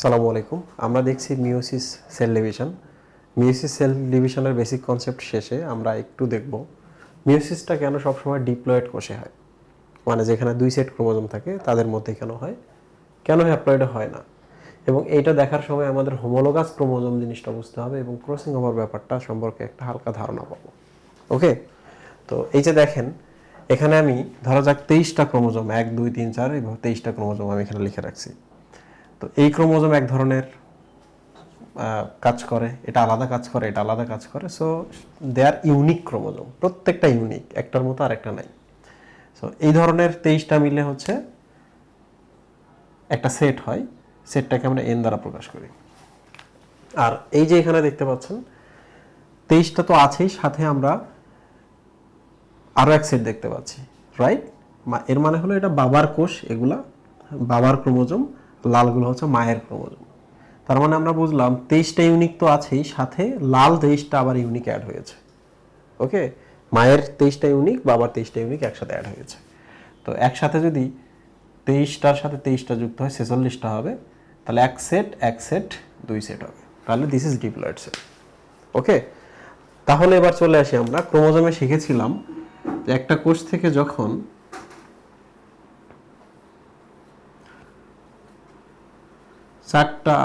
সালামু আলাইকুম। আমরা দেখছি meiosis cell division. Meiosis cell ডিভিশনের বেসিক কনসেপ্ট শেষে আমরা একটু দেখব। মিওসিসটা কেন সবসময় ডিপ্লয়েড কোষে হয়? মানে যেখানে দুই সেট ক্রোমোজোম থাকে, তাদের মধ্যে কেন হয়? কেন হ্যাপ্লয়েডে হয় না? এবং এইটা দেখার সময় আমাদের হোমোলোগাস ক্রোমোজোম জিনিসটা বুঝতে হবে এবং ক্রসিং ওভার ব্যাপারটা সম্পর্কে একটা হালকা ধারণা পাবো। ওকে? তো এই যে দেখেন, এখানে আমি ধরা যাক তেইশটা ক্রোমোজোম, এক, দুই, তিন, চার এবং তেইশটা ক্রোমোজোম আমি এখানে লিখে রাখছি। তো এই ক্রোমোজোম এক ধরনের কাজ করে, এটা আলাদা কাজ করে, এটা আলাদা কাজ করে so they are unique chromosome, প্রত্যেকটা ইউনিক একটার মতো আরেকটা নাই। সো এই ধরনের তেইশটা মিলে হচ্ছে, একটা সেট হয় সেটটাকে আমরা এন দ্বারা প্রকাশ করি। আর এই যে এখানে দেখতে পাচ্ছেন, তেইশটা তো আছেই, সাথে আমরা আরও এক সেট দেখতে পাচ্ছি রাইট এর মানে হলো এটা বাবার কোষ, এগুলা, বাবার ক্রোমোজোম লালগুলো হচ্ছে মায়ের ক্রোমোজোম। তার মানে আমরা বুঝলাম তেইশটা ইউনিক তো আছেই, সাথে লাল তেইশটা আবার ইউনিক অ্যাড হয়েছে। ওকে মায়ের তেইশটা ইউনিক বাবার তেইশটা ইউনিক একসাথে অ্যাড হয়েছে। তো একসাথে যদি তেইশটার সাথে তেইশটা যুক্ত হয়, ছেচল্লিশটা হবে, তাহলে এক সেট এক সেট দুই সেট হবে। তাহলে this is diploid set okay তাহলে এবার চলে আসি আমরা। ক্রোমোজোমে শিখেছিলাম যে একটা কোষ থেকে যখন চারটা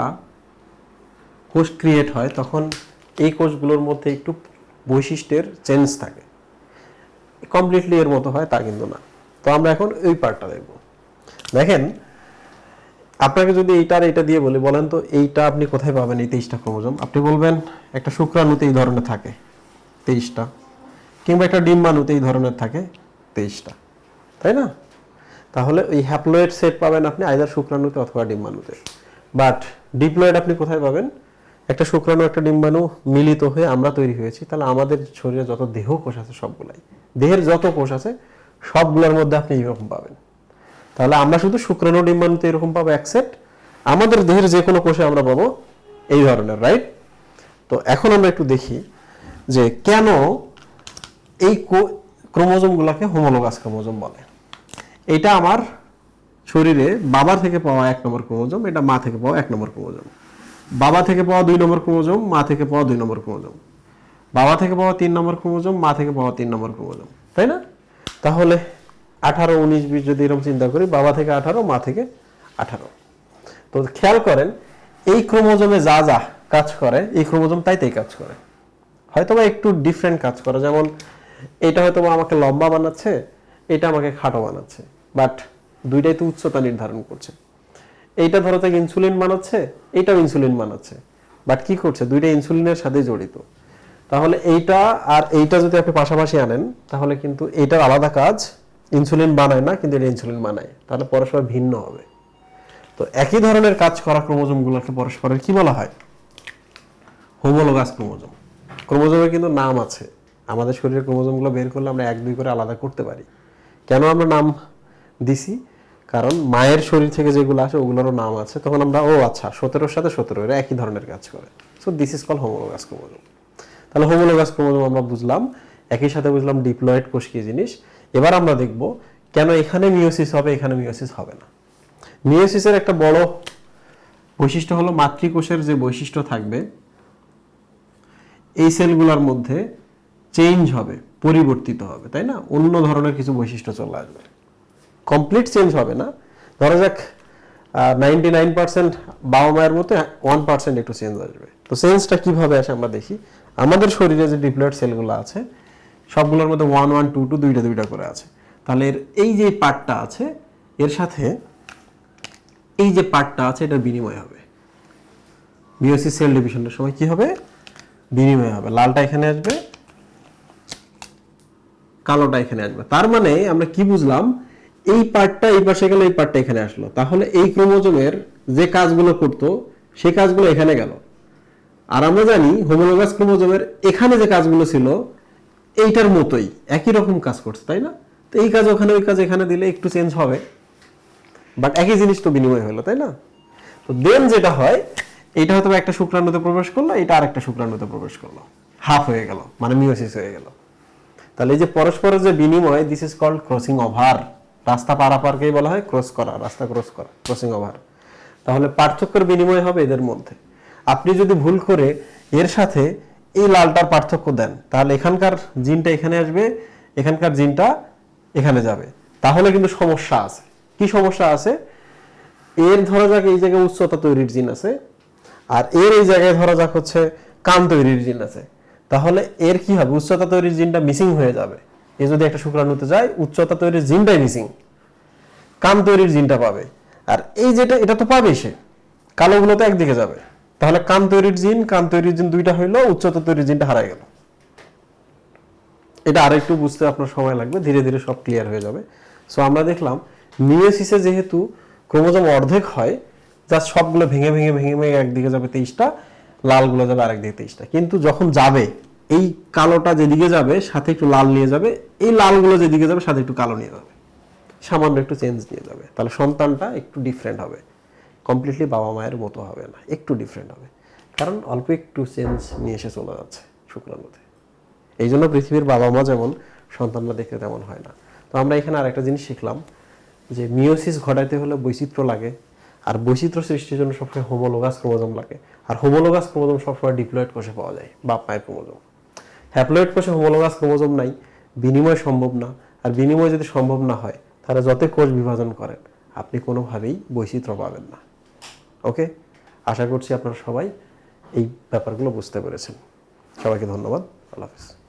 কোষ ক্রিয়েট হয়, তখন এই কোষগুলোর মধ্যে একটু বৈশিষ্ট্যের চেঞ্জ থাকে। কমপ্লিটলি এর মতো হয়, তা কিন্তু না। তো আমরা এখন ওই পার্টটা দেখব। দেখেন, আপনাকে যদি এইটার এইটা দিয়ে বলি, বলেন তো এইটা আপনি কোথায় পাবেন এই তেইশটা ক্রোমোজোম? আপনি বলবেন, একটা শুক্রাণুতে এই ধরনের থাকে, তেইশটা। কিংবা একটা ডিম্বাণুতে এই ধরনের থাকে, তেইশটা। তাই না? তাহলে ওই হ্যাপ্লয়েড সেট পাবেন আপনি আইদার শুক্রাণুতে অথবা ডিম্বাণুতে। বাট ডিপ্লয়েড আপনি কোথায় পাবেন? একটা শুক্রাণু, একটা ডিম্বাণু মিলিত হয়ে আমরা তৈরি হয়েছি। তাহলে আমাদের শরীরে যত দেহ কোষ আছে সবগুলাই, দেহের যত কোষ আছে, সবগুলোর মধ্যে আপনি এইরকম পাবেন। তাহলে আমরা শুধু শুক্রাণু ডিম্বাণুতে এরকম পাবো এক সেট আমাদের দেহের যে কোনো কোষে আমরা পাবো এই ধরনের রাইট তো এখন আমরা একটু দেখি যে কেন এই ক্রোমোজোমগুলোকে হোমোলোগাস ক্রোমোজোম বলে। এটা আমার শরীরে বাবার থেকে পাওয়া এক নম্বর ক্রোমোজোম, এটা মা থেকে পাওয়া এক নম্বর ক্রোমোজোম। বাবা থেকে পাওয়া দুই নম্বর ক্রোমোজোম, মা থেকে পাওয়া দুই নম্বর ক্রোমোজোম। বাবা থেকে পাওয়া তিন নম্বর ক্রোমোজোম, মা থেকে পাওয়া তিন নম্বর ক্রোমোজোম। তাই না? তাহলে আঠারো, উনিশ, বিশ যদি এরকম চিন্তা করি, বাবা থেকে আঠারো, মা থেকে আঠারো। তো খেয়াল করেন, এই ক্রোমোজোমে যা যা কাজ করে, এই ক্রোমোজোম তাই তাই কাজ করে। হয়তো বা একটু ডিফারেন্ট কাজ করে, যেমন এটা হয়তো আমাকে লম্বা বানাচ্ছে, এটা আমাকে খাটো বানাচ্ছে বাট দুইটাই তো উচ্চতা নির্ধারণ করছে। এইটা ধরো থেকে ইনসুলিন বানাচ্ছে, এইটাও ইনসুলিন বানাচ্ছে। বাট কি করছে? দুইটা ইনসুলিনের সাথে জড়িত। তাহলে এইটা আর এইটা যদি আপনি পাশাপাশি আনেন, তাহলে কিন্তু এইটার আলাদা কাজ ইনসুলিন বানায় না, কিন্তু এটা ইনসুলিন বানায়। তাহলে পরস্পর ভিন্ন হবে। তো একই ধরনের কাজ করা ক্রোমোজোমগুলোকে পরস্পরের কি বলা হয়? Homologous chromosome. ক্রোমোজোমের কিন্তু নাম আছে। আমাদের শরীরের ক্রোমোজোমগুলো বের করলে আমরা এক দুই করে আলাদা করতে পারি। কেন আমরা নাম দিছি? কারণ মায়ের শরীর থেকে যেগুলো আসে, ওগুলোরও নাম আছে। তখন আমরা, ও আচ্ছা সতেরোর সাথে সতেরো, এরা একই ধরনের কাজ করে। So this is call homologous chromosome তাহলে হোমোলোগাস ক্রোমোজোম আমরা বুঝলাম, একই সাথে বুঝলাম ডিপ্লয়েড কোষ কি জিনিস। এবার আমরা দেখব, কেন এখানে মিওসিস হবে, এখানে মিওসিস হবে না। মিওসিসের একটা বড় বৈশিষ্ট্য হলো মাতৃকোষের যে বৈশিষ্ট্য থাকবে, এই সেলগুলোর মধ্যে চেঞ্জ হবে, পরিবর্তিত হবে, তাই না? অন্য ধরনের কিছু বৈশিষ্ট্য চলে আসবে। কমপ্লিট চেঞ্জ হবে না। ধরা যাক নাইনটি নাইন পার্সেন্ট বাবা মায়ের মতো ওয়ান পার্সেন্ট একটু চেঞ্জ আসবে। তো চেঞ্জটা কীভাবে আসে আমরা দেখি। আমাদের শরীরে যে ডিপ্লয়েড সেলগুলো আছে, সবগুলোর মধ্যে ওয়ান ওয়ান টু টু দুইটা দুইটা করে আছে। তাহলে এই যে পার্টটা আছে, এর সাথে এই যে পার্টটা আছে, এটা বিনিময় হবে। মিওসিস সেল ডিভিশনের সময় কি হবে? বিনিময় হবে। লালটা এখানে আসবে, কালোটা এখানে আসবে। তার মানে আমরা কি বুঝলাম? এই পার্টটা এই পাশে গেল, এই পার্টটা এখানে আসলো। তাহলে এই ক্রোমোজোমের যে কাজগুলো করতো সেই কাজগুলো এখানে গেল। আর আমরা জানি হোমোলোগাস ক্রোমোজোমের এখানে যে কাজগুলো ছিল, এইটার মতোই, একই রকম কাজ করছে, তাই না? তো এই কাজ ওখানে, ওই কাজ এখানে দিলে একটু চেঞ্জ হবে। বাট একই জিনিস তো বিনিময় হলো, তাই না? তো দেন যেটা হয় এটা হয়তো একটা শুক্রাণুতে প্রবেশ করল এটা আর একটা শুক্রাণুতে প্রবেশ করল। হাফ হয়ে গেল মানে মিওসিস হয়ে গেল। তাহলে এই যে পরস্পরের যে বিনিময় this is called crossing over রাস্তা পারাপারকেই বলা হয় ক্রস করা, রাস্তা ক্রস করা ক্রসিং ওভার তাহলে পার্থক্যের বিনিময় হবে এদের মধ্যে। আপনি যদি ভুল করে এর সাথে এই লালটার পার্থক্য দেন, তাহলে এখানকার জিনটা এখানে আসবে, এখানকার জিনটা এখানে যাবে। তাহলে কিন্তু সমস্যা আছে। কি সমস্যা আছে? এর ধরা যাক এই জায়গায় উচ্চতা তৈরির জিন আছে, আর এর এই জায়গায় ধরা যাক হচ্ছে কান তৈরির জিন আছে। তাহলে এর কি হবে? উচ্চতা তৈরির জিনটা মিসিং হয়ে যাবে। এ যদি একটা শুক্রাণুতে যায়, উচ্চতা তৈরির জিনটাই মিসিং। কান তৈরির জিনটা পাবে। আর এই যেটা, এটা তো পাবে সে। কালোগুলো তো একদিকে যাবে। তাহলে কান তৈরির জিন কান তৈরির জিন দুইটা হইল, উচ্চতা তৈরির জিনটা হারাই গেল। এটা আরেকটু বুঝতে আপনার সময় লাগবে, ধীরে ধীরে সব ক্লিয়ার হয়ে যাবে। সো আমরা দেখলাম মিওসিসে যেহেতু ক্রোমোজোম অর্ধেক হয় যা সবগুলো ভেঙে ভেঙে ভেঙে ভেঙে একদিকে যাবে তেইশটা, লালগুলো যাবে আরেকদিকে তেইশটা। কিন্তু যখন যাবে এই কালোটা যেদিকে যাবে, সাথে একটু লাল নিয়ে যাবে। এই লালগুলো যেদিকে যাবে, সাথে একটু কালো নিয়ে যাবে। সামান্য একটু চেঞ্জ নিয়ে যাবে। তাহলে সন্তানটা একটু ডিফারেন্ট হবে। কমপ্লিটলি বাবা মায়ের মতো হবে না। একটু ডিফারেন্ট হবে। কারণ অল্প একটু চেঞ্জ নিয়ে এসে চলে যাচ্ছে শুক্রাণুতে এই জন্য পৃথিবীর বাবা মা যেমন সন্তানরা দেখতে তেমন হয় না। তো আমরা এখানে আরেকটা জিনিস শিখলাম, যে মিওসিস ঘটাইতে হলে বৈচিত্র্য লাগে, আর বৈচিত্র্য সৃষ্টির জন্য সবসময় হোমোলোগাস ক্রোমোজোম লাগে। আর হোমোলোগাস ক্রোমোজোম সবসময় ডিপ্লয়েড কোষে পাওয়া যায়, বাপ মায়ের ক্রোমোজোম হ্যাপ্লয়েড কোষে হোমোলোগাস ক্রোমোজোম নাই, বিনিময় সম্ভব না। আর বিনিময় যদি সম্ভব না হয়, তাহলে যতই কোষ বিভাজন করেন, আপনি কোনোভাবেই বৈচিত্র্য পাবেন না। ওকে আশা করছি আপনারা সবাই এই ব্যাপারগুলো বুঝতে পেরেছেন। সবাইকে ধন্যবাদ। আল্লাহ হাফিজ।